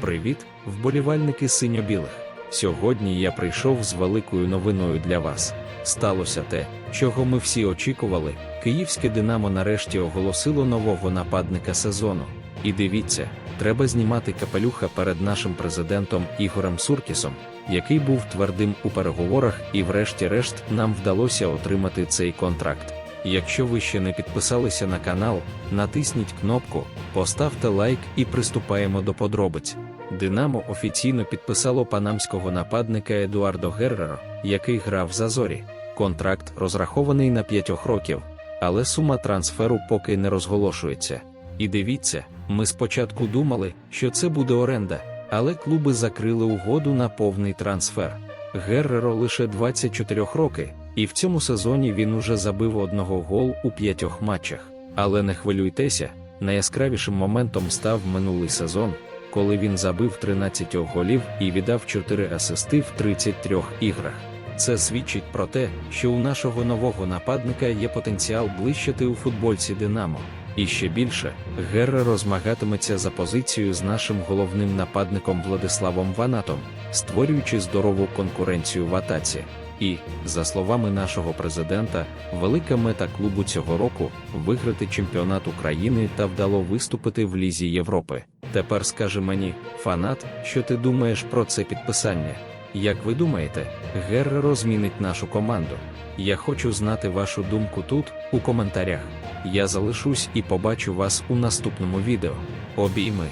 Привіт, вболівальники синьо-білих. Сьогодні я прийшов з великою новиною для вас. Сталося те, чого ми всі очікували. Київське Динамо нарешті оголосило нового нападника сезону. І дивіться, треба знімати капелюха перед нашим президентом Ігорем Суркісом, який був твердим у переговорах, і врешті-решт нам вдалося отримати цей контракт. Якщо ви ще не підписалися на канал, натисніть кнопку, поставте лайк і приступаємо до подробиць. Динамо офіційно підписало панамського нападника Едуардо Герреро, який грав за зорі. Контракт розрахований на 5 років, але сума трансферу поки не розголошується. І дивіться, ми спочатку думали, що це буде оренда, але клуби закрили угоду на повний трансфер. Герреро лише 24 роки, і в цьому сезоні він уже забив одного гол у п'ятьох матчах. Але не хвилюйтеся, найяскравішим моментом став минулий сезон, коли він забив 13 голів і віддав 4 асисти в 33 іграх. Це свідчить про те, що у нашого нового нападника є потенціал блищати у футбольці Динамо. І ще більше, Герреро змагатиметься за позицію з нашим головним нападником Владиславом Ванатом, створюючи здорову конкуренцію в атаці. І, за словами нашого президента, велика мета клубу цього року виграти чемпіонат України та вдало виступити в Лізі Європи. Тепер скажи мені, фанат, що ти думаєш про це підписання? Як ви думаєте, Герреро змінить нашу команду? Я хочу знати вашу думку тут, у коментарях. Я залишусь і побачу вас у наступному відео. Обійми!